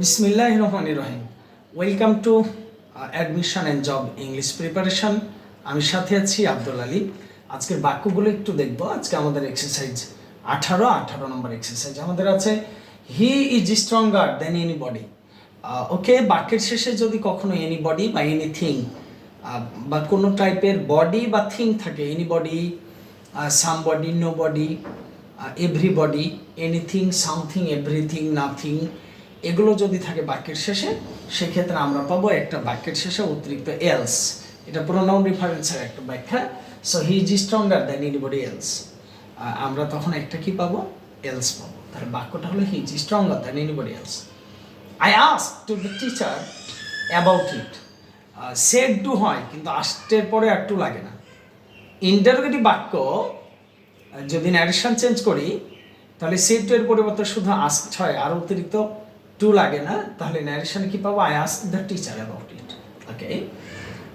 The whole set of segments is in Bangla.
বিসমিল্লাহ রহমান রহিম welcome to admission and job English preparation আমি সাথে আছি আব্দুল আলী। আজকের বাক্যগুলো একটু দেখব। আজকে আমাদের এক্সারসাইজ আঠারো আঠারো নম্বর এক্সারসাইজ আমাদের আছে। He is stronger than anybody okay বাক্যের শেষে যদি কখনো এনি বডি বা এনিথিং বা কোনো টাইপের বডি বা থিং থাকে anybody somebody nobody everybody anything something everything nothing এগুলো যদি থাকে বাক্যের শেষে, সেক্ষেত্রে আমরা পাবো একটা বাক্যের শেষে অতিরিক্ত এলস এটা প্রোনাউন রেফারেন্সের একটা ব্যাখ্যা। So he is stronger than anybody else আমরা তখন একটা কি পাবো? এলস পাবো। তাহলে বাক্যটা হলো he is stronger than anybody else I ask to the teacher about it said to হয়, কিন্তু আস্টের পরে আর টু লাগে না। ইন্টারোগেটিভ বাক্য, যদি ন্যারেশন চেঞ্জ করি, তাহলে সেড টু এর পরিবর্তে শুধু আস্ক হয়, আর অতিরিক্ত টু লাগে না, তাহলে ন্যারেশনে কি পাবো? I ask the teacher about it okay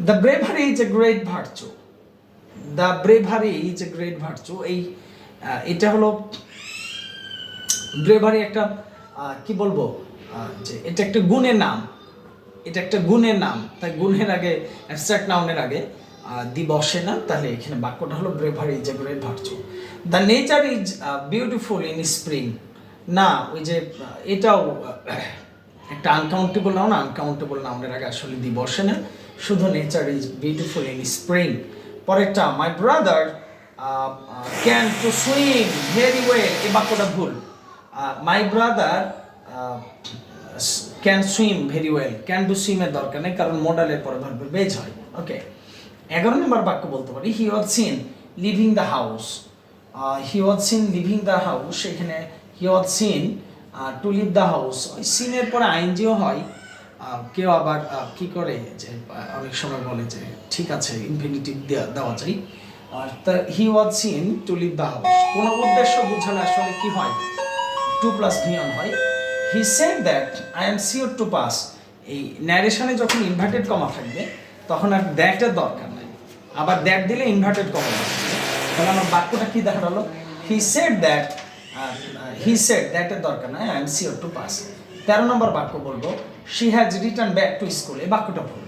the bravery is a great virtue the bravery is a great virtue এই এটা হলো ব্রেভারি একটা কি বলব? যে এটা একটা গুণের নাম। এটা একটা গুণের নাম। তাই গুণের আগে অ্যাবস্ট্রাক্ট নাউনের আগে দি বসে না, তাহলে এখানে বাক্যটা হলো bravery is a great virtue the nature is beautiful in spring না, ওই যে, এটাও একটা আনকাউন্টেবল নাউন আনকাউন্টেবল নাউনের আগে আসলে দি বসে না শুধু nature is beautiful in spring পরেরটা my brother can to swim very well এই বাক্যটা ভুল। My brother can swim very well can to সুইমের দরকার নেই, কারণ মডেলের পরে ভার্বের বেজ হয়। ওকে এগারো নম্বর বাক্য বলতে পারি he was seen leaving the house he was seen leaving the house সেখানে he was seen to leave the house ওই সিনের পরে আইনজিও হয় কেউ আবার কি করে যে অনেক সময় বলে যে, ঠিক আছে ইনফিনিটিভ দেওয়া যায়। আর তা he was seen to leave the house কোনো উদ্দেশ্য বোঝালে আসলে কি হয়? টু প্লাস ভিয়ন হয়। He said that I am sure to pass এই ন্যারেশনে যখন ইনভার্টেড কমা থাকবে, তখন আর দ্যাটের দরকার নাই। আবার দ্যাট দিলে ইনভার্টেড কমা থাকবে। তাহলে আমার বাক্যটা কি দেখাল? He said that he said দ্যাটের দরকার নাই I am sure to pass তেরো নম্বর বাক্য বলব she has return back to school এই বাক্যটা ভুল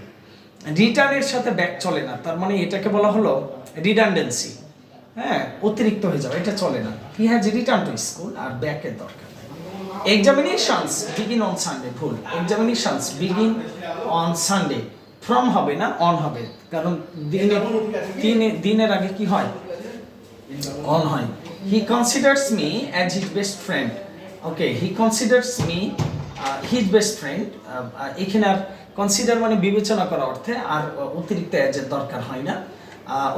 রিটার্নের সাথে ব্যাক চলে না, তার মানে এটাকে বলা হলো রিডান্ডেন্সি হ্যাঁ অতিরিক্ত হয়ে যাবে এটা চলে না। He has return to school আর ব্যাকের দরকার এক্সামিনেশনস বিগিন অন সানডে ভুল। Examinations begin on Sunday from হবে না অন হবে। কারণ দিনে দিনে দিনের আগে কি হয়? অন হয়? He considers me as his best friend okay he considers me his best friend এখানে আর কনসিডার মানে বিবেচনা করা অর্থে আর অতিরিক্ত অ্যাজের দরকার হয় না।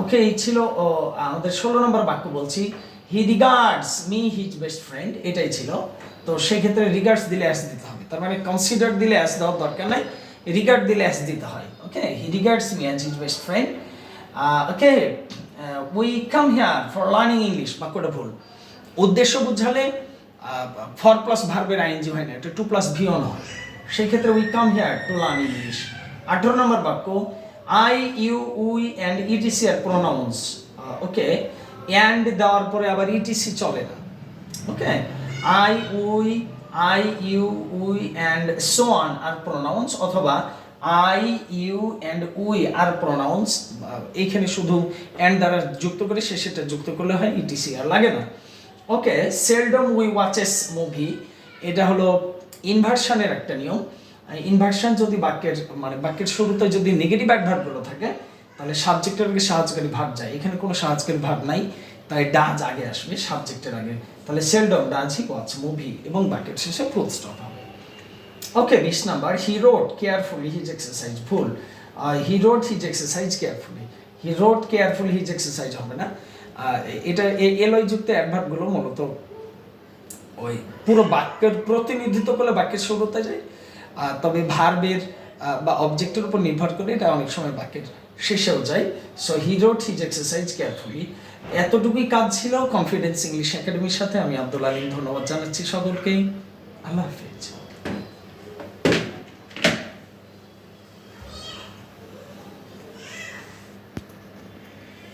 ওকে এই ছিল ও, আমাদের ষোলো নম্বর বাক্য বলছি। He regards me his best friend এটাই ছিল। তো সেক্ষেত্রে রিগার্ডস দিলে অ্যাস দিতে হবে। তার মানে কনসিডার দিলে অ্যাস দেওয়ার দরকার নাই রিগার্ড দিলে অ্যাস দিতে হয়। Okay he regards me as his best friend okay we come here for learning English বাক্যটা ভুল। উদ্দেশ্য বুঝালে ফর প্লাস ভার্বের আইনজি হয় না, এটা টু প্লাস ভিওন হয় সেই ক্ষেত্রে we come here to learn English আঠারো নম্বর বাক্য I you we and etc are pronouns okay and দেওয়ার পরে আবার ইটিসি চলে না। Okay I we I you we and so on are pronouns অথবা I, you and we are pronouns এইখানে শুধু অ্যান্ড দ্বারা যুক্ত করে শেষেটা যুক্ত করলে হয় ইটিসি আর লাগে না। Okay seldom we watches movie এটা হলো ইনভার্সনের একটা নিয়ম। ইনভার্সন যদি বাক্যের মানে বাক্যের শুরুতে যদি নেগেটিভ অ্যাডভার্বগুলো থাকে, তাহলে সাবজেক্টের আগে সাহায্যকারী ভাব যায়। এখানে কোনো সাহায্যকারী ভাব নাই, তাই ডাজ আগে আসবে সাবজেক্টের আগে। তাহলে seldom does he watch movie এবং বাক্যের শেষে ফুল স্টপ হবে। ওকে বিশ number he rode carefully his exercise ভুল he rode his exercise carefully he rode carefully his exercise হবে না? আহ, এটা এলয় যুক্ত অ্যাডভার্বগুলো মূলত ওই পুরো বাক্যের প্রতিনিধিত্ব করলে বাক্যের শুরুতে যায়। তবে ভার্বের বা অবজেক্টের উপর নির্ভর করে এটা অনেক সময় বাক্যের শেষেও যায়। So he rode his exercise carefully এতটুকুই কাজ ছিল কনফিডেন্স ইংলিশ একাডেমির সাথে। আমি আব্দুল আলিম ধন্যবাদ জানাচ্ছি সকলকেই। আল্লাহ হাফিজ।